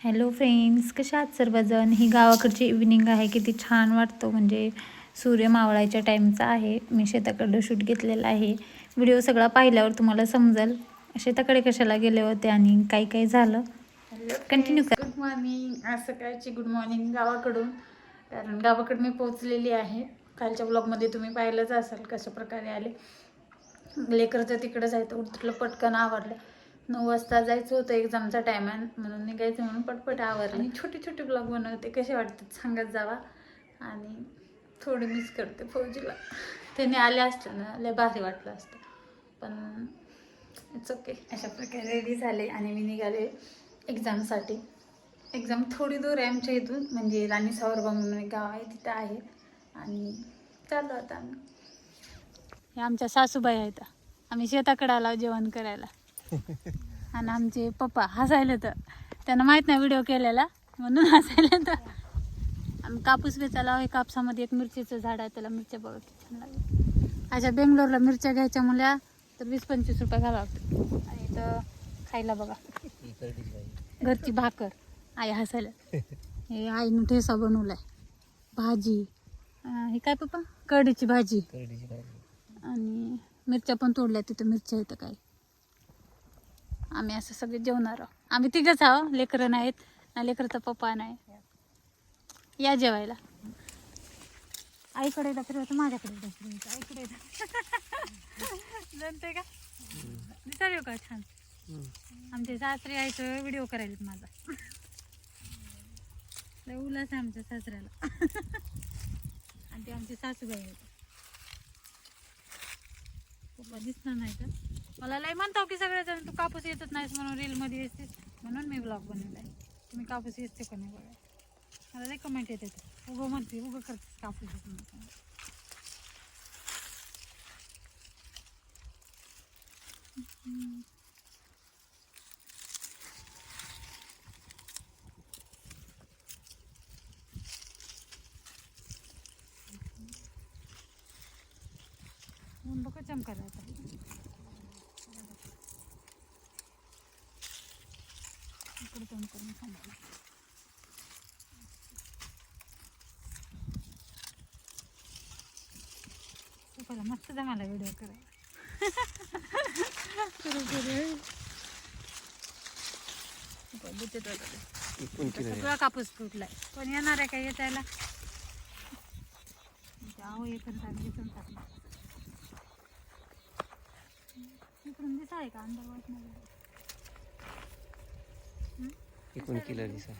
Hello friends कशा आहात सर्वजण? ही गावाकडची इव्हिनिंग आहे. किती छान वाटतं. म्हणजे सूर्य मावळायच्या टाईमचा आहे. मी शेताकडं शूट घेतलेला आहे. व्हिडिओ सगळा पाहिल्यावर तुम्हाला समजेल. शेताकडे कशाला गेले होते आणि काय काय झालं? कंटिन्यू कर. गुड मॉर्निंग आज सकाळची गुड मॉर्निंग गावाकडून. कारण गावाकडे मी पोहोचलेली आहे. कालच्या ब्लॉगमध्ये तुम्ही पाहिलंच असाल कशा प्रकारे आले लेकरचं तिकडं जायचं उठलं पटकन आवरलं. नऊ वाजता जायचं होतं एक्झामचा टाईम आहे म्हणून निघायचं म्हणून पटपट आवरलं. आणि छोटे छोटे ब्लॉग बनवते कसे वाटतात सांगत जावा. आणि थोडी मिस करते फौजीला. त्याने आले असतं ना लय भारी वाटलं असतं. पण इट्स ओके अशा प्रकारे रेडी झाले आणि मी निघाले एक्झामसाठी एक्झाम थोडी दूर आहे आमच्या इथून म्हणजे राणी सावरगाव म्हणून एक गाव आहे तिथं आहे. आणि चाललो आता आम्ही. हे आमच्या सासूबाई आहेत. आम्ही शेताकडे आलो जेवण करायला. आणि आमचे पप्पा हसायला तर त्यांना माहीत नाही व्हिडिओ केलेला म्हणून हसायला तर आम्ही कापूस वेचायला हे कापसामध्ये एक मिरचीचं झाड आहे त्याला मिरच्या बघा किती छान लागले अशा बेंगलोरला मिरच्या घ्यायच्या म्हणल्या तर वीस पंचवीस रुपये घालावं लागतं. आणि इथं खायला बघा. घरची भाकर. आई हसायला. हे आईनं ठेसा बनवलाय. भाजी. हे काय पप्पा? कढीची भाजी. आणि मिरच्या पण तोडल्या तिथं मिरच्या इथं काय? आम्ही असं सगळे जेवणार आहोत. आम्ही तिघंच आहो लेकरं नाहीत ना लेकरचा पप्पा नाही. या जेवायला. आईकडे एकदा फिरवायचं माझ्याकडे आईकडे जमते का? दिसाल का? छान. आमचे सासरे आईचं व्हिडिओ करायला माझा. लय उल्हास आहे आमच्या सासऱ्याला. आणि ते आमचे सासूबाई आहेत. पप्पा दिसणार नाही का मला लय म्हणताव की सगळेजण तू कापूस येतच नाहीस म्हणून रीलमध्ये येतेस. म्हणून मी ब्लॉग बनवलाय. तुम्ही कापूस येते का नाही बघा? मला लय कमेंट येते उगं म्हणते उगं करते कापूस येत नाही. ऊन बघा चमका आता इकडे तोंड करून चला मस्त जमाला व्हिडिओ करायला. सगळा कापूस फुटलाय. पण येणार आहे का येतायला जाऊ येतं टाकलं टाकलं इकडून दिसा आहे का अंदर वाट नाही किलो दिसा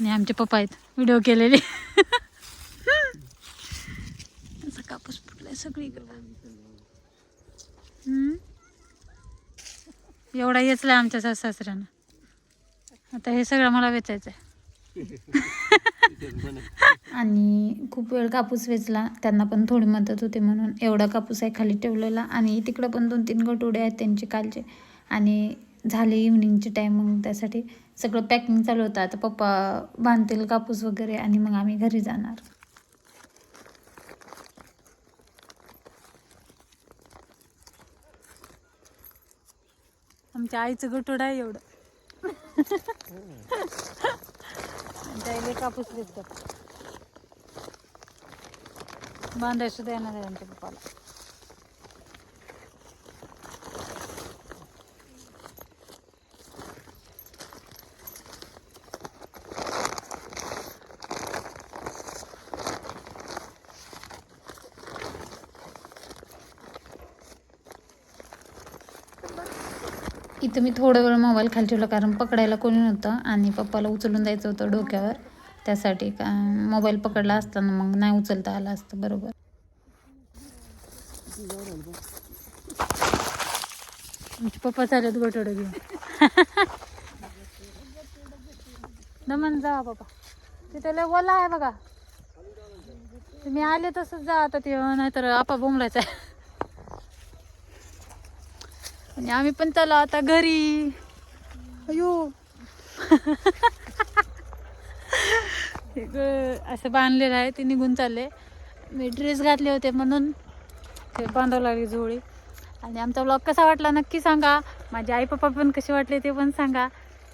आणि आमचे पप्पा आहेत. व्हिडिओ केलेले. असा कापूस फुटलाय सगळीकडं. एवढा येचलाय आमच्या सास सासऱ्यानं आता हे सगळं मला वेचायचं आहे आणि खूप वेळ कापूस वेचला त्यांना पण थोडी मदत होते म्हणून एवढा कापूस आहे खाली ठेवलेला आणि तिकडं पण दोन तीन गटोडे आहेत त्यांचे कालचे. आणि झाले इव्हनिंगचे टाईम मग त्यासाठी सगळं पॅकिंग चालू होतं. आता पप्पा बांधतील कापूस वगैरे आणि मग आम्ही घरी जाणार. आमच्या आईचं गटोड आहे एवढं. आमच्या कापूस वेचतात बांधायचं सुद्धा येणार आहे त्यांच्या पप्पाला इथं मी थोडं वेळ मोबाईल खाली ठेवला कारण पकडायला कोणी नव्हतं आणि पप्पाला उचलून जायचं होतं डोक्यावर. त्यासाठी का मोबाईल पकडला असताना मग नाही उचलता आला असतं बरोबर. आमचे पप्पा चालत गोटोड घेऊन. दमन जा बाबा तिथे लय ओला आहे बघा. तुम्ही आले तसंच जा आता ते नाहीतर आपा बोंबलायचा आहे. आणि आम्ही पण चला आता घरी. अयो. असं बांधलेलं आहे ते निघून चालले मी ड्रेस घातले होते म्हणून ते बांधावं लागली जोळी आणि आमचा ब्लॉग कसा वाटला नक्की सांगा. माझे आई पप्पा पण कसे वाटले ते पण सांगा.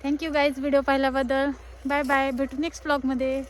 थँक्यू गाईज व्हिडिओ पाहिल्याबद्दल. बाय बाय भेटू नेक्स्ट ब्लॉगमध्ये